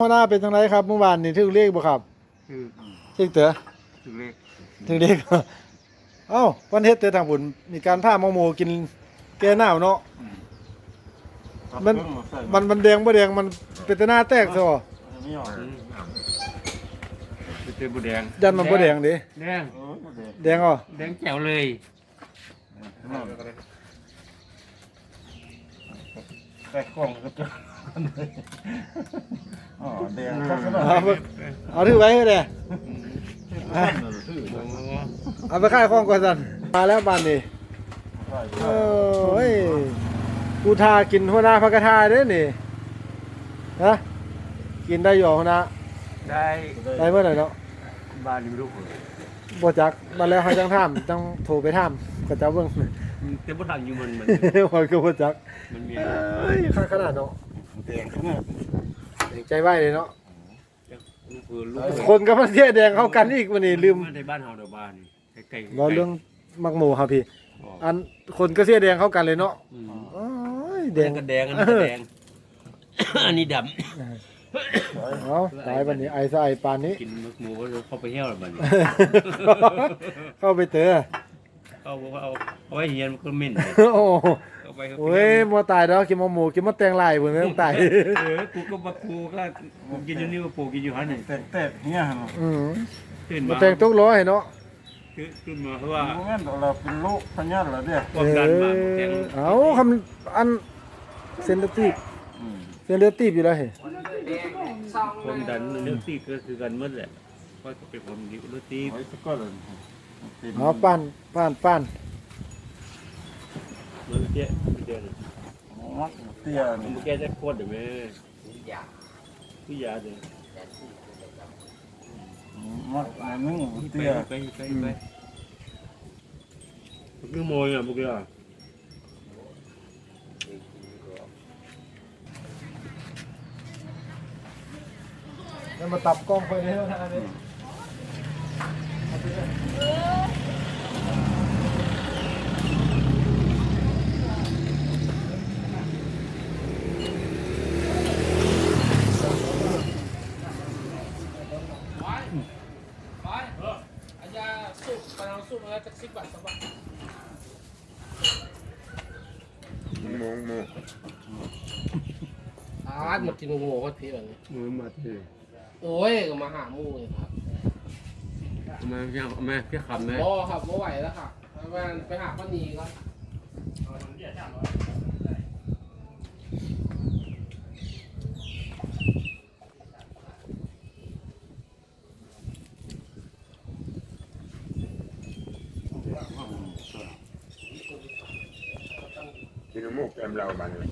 หัวหน้าเป็นจังไรครับเมื่อวานนี่ถึงเลขบ่ครับคือถึงเต๋อถึงเลขถึงเลขเอ้าวันเฮ็ดเต๋อทางบุญมีการพาหมอหมูกินแก้หนาวเนาะมันมันมันแดงบ่แดงมันเป็นแตหน้าแตกซะบ่ไม่ออกอืมไปเจอบุแดงยันมันบ่แดงเด้แดงเออบ่ได้แดงอะแดงแจ๋วเลยแต่กล้องก็เจ ออ๋อแดงก็ขนาดเอาไปเอาถือไว้เด้ออะโอ้เอาไปขายของก่อนซั่นมาแล้วบ้านนี่โอ้ยกูทากินหัวหน้าพักกะทาเด้นี่ฮะกินได้อยู่หัวหน้าได้ได้เมื่อไหร่เนาะบ้านนี่ไม่รู้คนบ่จักมาแล้วให้จังถามต้องโทรไปถามก็จะเบิ่งเต็มบ่ทันอยู่มันมันหอยก็บ่จักมันมีเอ้ยข้างขนาดเนาะ แดงขนาดใจไว้เลยเนาะลูกคือลูกคนก็มาเสียแดงเข้ากันอีกวันนี้ลืมในบ้านเฮาเดี๋ยวบ้านใกล้ๆเราเรื่องมักหมูครับพี่อ๋ออันคนก็เสียแดงเข้ากันเลยเนาะอืมโอ้ยแดแดงงก็แดงอันนี้ก็แดง อันนี้ดเอาตายวันนี้ไอ้ซะไอ้ปานนี้ำกินหมูก็เข้าไปเหี่ยวแล้วมันเข้าไปเตอ เอาเอาเอาไว้เฮียนมันก็เหม็นโอ้ เอาไปโอ้ยบ่ตายดอกกินหมหมูกินมะแตงลายเพิ่นไม่ต้องตายเออกูก็บักกูก็กูกินอยู่นี่ก็ปูกินอยู่หันนี่แตกแตกเนี่ยฮะอืมตื่นมะมาแตงตกร้อยเนาะตื่นมาเพราะว่าบ่งั้นเราเป็นโรคพยาธิแล้วเด้อความดันมาหมดแดงเอ้าคำอันเซนเตอร์ตีบอืมเซนเตอร์ตีบอยู่แล้วเฮ้ยความดันเนื้อตีก็คือกันหมดแหละเพราะเป็นความดิวเนื้อตีไว้ซะก่อนเลยเป็นเอาปั้นปั้นปั้น มันเจ๊มันเจ๊มักเตี้ยมันี่นแก้จะโคตรเดี๋ยวแม่พี่ยาที่ยาเดี๋ยวมักอันนึงเตี้ยไปไปไปคือโมยอะพวกเราแล้วมาตับกล้องไปเลยนะเนี่ไปอาญาสุกไปเอาสุกแล้วจะสิบบาทสักบาทอาร์ตมากินงูก็ทีแบบนี้มือมาเถอะโอ้ยก็มาหาหมูเลยครับมาพี่มาพี่คำไหมบอครับบ่ไหวแล้วค่ะไปไปหาป้านีก็กินมุกแกมเราบันเลย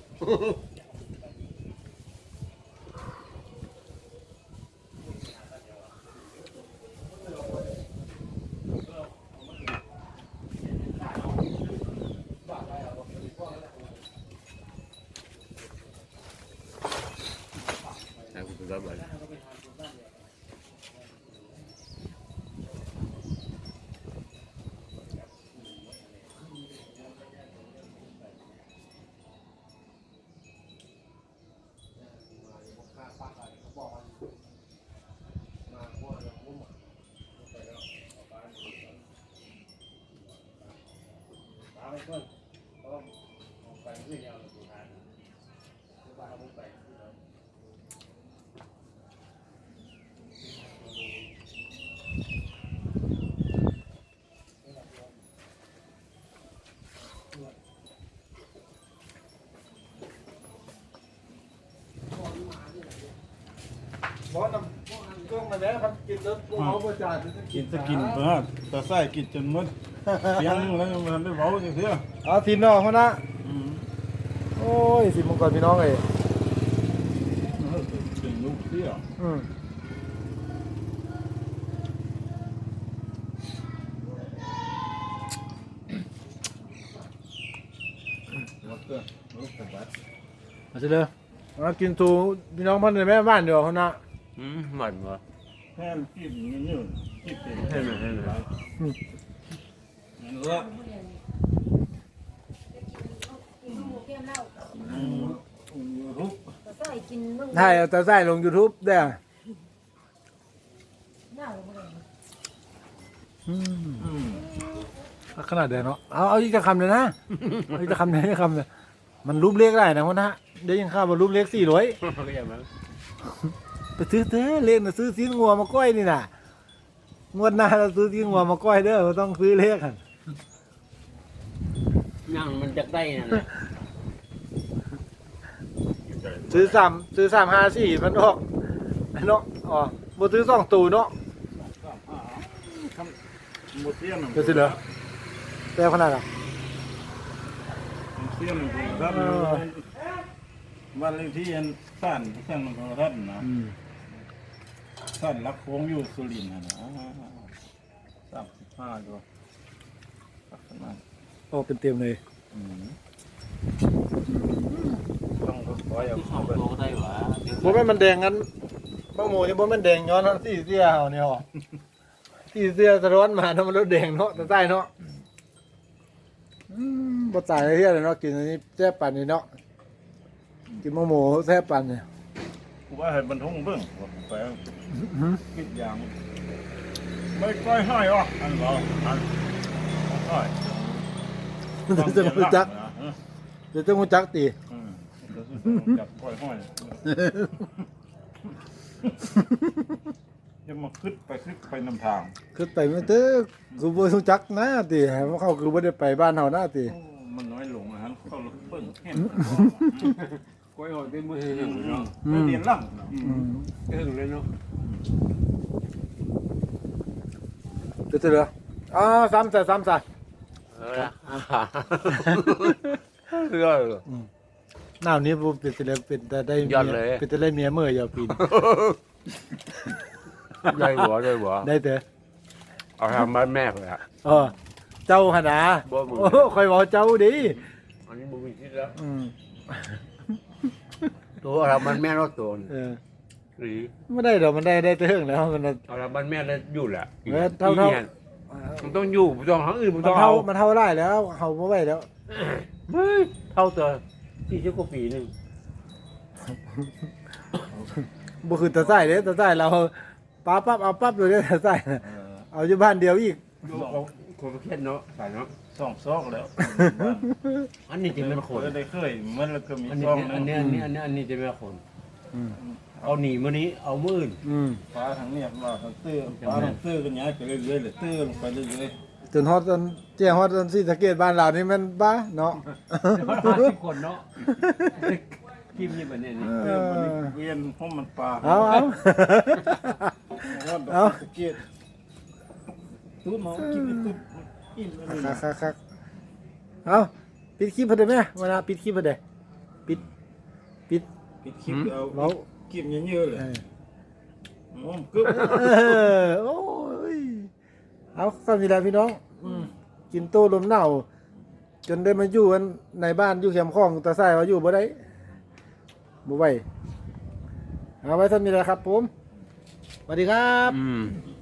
บอสนำกล้องมาแล้วครับกินแล้วเอาประจานกินจะกินเบิดแต่ใส่กินจนหมด เสียงนึงแล้วยังบ่ทันได้เว้าจังซี่เอาทีมนอกเขานะอืมโอ้ยสิมงกรพี่น้องเอ้ยเป็นลูกเตี้ยอืมลูกเตี้ยลูกกระบะเอาสิเลยมากินตูพี่น้องพันในแม่บ้านเดียวเขานะอืมหมันวะแค่กินเงี้ยๆกินเป็นให้ไหมให้ไหมนั่นละอืมลูก ใส่กินมึงถ่ายเอาตาไส้ลง YouTube เด้อเน่าบ่ได้อืมขนาดเดียวเนาะเอาเอาอีกจะคำเลยนะเอาอีกจะคำเลยจะคำเลยมันรูปเลขได้นะพ่อนะได้ยังค่าว่ารูปเลขสี่ร้อยก็อย่างนั้นไปซื้อเถอะเลขน่ะซื้อซีนงัวมาก้อยนี่น่ะงวดหน้าเราซื้อซีนงัวมาก้อยเด้อบ่ต้องซื้อเลขกัน นั่งมันจะได้นั่นแหละซื้อสามซื้อสามห้าสี่มันออกเนาะอ๋อบ่ซื้อสองตูเนาะหมดเสี้ยนเดี๋ยวสิเหรอแปลขนาดอะเสี้ยนของท่านวันเลขที่อันท่านท่านของท่านนะอืมท่านรักโค้งอยู่สุรินทร์นะสามสิบห้าด้วยลักษณะ ออกเป็นเต็มเลยอืมต้องคอยเอาสอเข้างไปตัวก็ได้หวะบ่แม่นมันแดงงั้นบางหมูนี่บ่แม่นแดงย้อนทั้งสี่เสียเฮาเนี่ยหรอสี่เสียสะท้อนมาทำมันรถแดงเนาะตาใต้เนาะอืมบ่ตายเฮียเลยเนาะกินอันนี้แซ่บปั่นนี่เนาะกินหมูหมูแซ่บปั่นเนี่ยกูว่าให้บรรทุกเบิ่งว่าไปเอาปิดยางไม่ก้อยห้อยอะอันเราอันห้อยเดี๋ยว จะรู้จักเดี๋ยวจะรู้จักตีอืมจับก้อยห้อยจะมาขึ้นไปขึ้นไปนำทางคือไปมันเด้อกูบ่รู้จักนะติให้มันเข้าคือบ่ได้ไปบ้านเฮานะติโอ้มันน้อยลงนะฮะเขาเบิ่งเห็นก้อยหอยเป็นมือหนึ่งเนาะเรียนล่างอืมเรื่องเลยเนาะเดี๋ยวจะเหลืออ๋อซ้ำใส่ซ้ำใส่เออละ เรื่องเลย หนาวนี้บ่เป็นสิเลยเป็นแต่ได้เมียอดเลย เป็นแต่ได้เมียเมื่อยาวปีนได้หัวได้หัวได้เถอะเอาทำบ้านแม่เลยอะ เออเจ้าหนนาบ่มึง โอ้ค่อยเว้าเจ้าดิอันนี้มึงมีคิดแล้วอืมตัวเอาทำบ้านแม่รอดตัวเออหรือไม่ได้ดอกมันได้ได้แต่เรื่องแล้วมันน่ะเอาทำบ้านแม่แล้วอยู่แหละเออเท่าๆ อีเนี่ย มันต้องอยู่มันต้องหาอื่นมันมันต้องเท่าเอามันเท่าได้แล้วเฮาบ่ไหวแล้วเฮ้ยเท่าตัวสี่สิบกว่าปีหนึ่งบ่คือตาใส่เด้ตาใส่เราปาปั๊บเอาปั๊บเลยเด้ตาใส่น่ะเอาอยู่บ้านเดียวอีกอยู่เอาคนประเทศเนาะสายเนาะสองซอกแล้วอันนี้จะเป็นคนได้เคยมันแล้วก็มีอันนี้ซองอันนี้นึอันงนี้อันนี้อันนี้จะเป็นคนอืม เอาหนีมื้อนี้เอามื้ออื่นอืมฟ้าทางเนี้ยว่าเขาตื้อฟ้าทางตื้อกันย้ายไปเรื่อยๆเลยตื้อลงไปเรื่อยจนฮอดจนแจ้งฮอดจนสิสะเกตบ้านเรานี่มันบ้าเนาะ ห้าสิบคนเนาะกิมนี่แบบนี้นี่ๆตื้อมันนี่เวียนเพราะมันปลาเอาเอาเอาเอาตะเกียบตู้หมอกินไปตุ๊บอิ่มแล้วนี่คักคักคักเอาปิดคลิปเพิ่นได้ไหมวันน่ะปิดคลิปเพิ่นได้ปิด ปิด ปิดคลิปเอา เรา กินเยอะๆเลยเอออ๋อกึ๊บเออโอ้ยเอาซ้ำนี่แหละพี่น้อง อืมกินโต้ลมหนาวจนได้มาอยู่กันในบ้านอยู่แคมป์คลองตาไส้ว่าอยู่บ่ได้บ่ไหวเอาไว้ซ้ำนี่แหละครับผมสวัสดีครับ อืมอ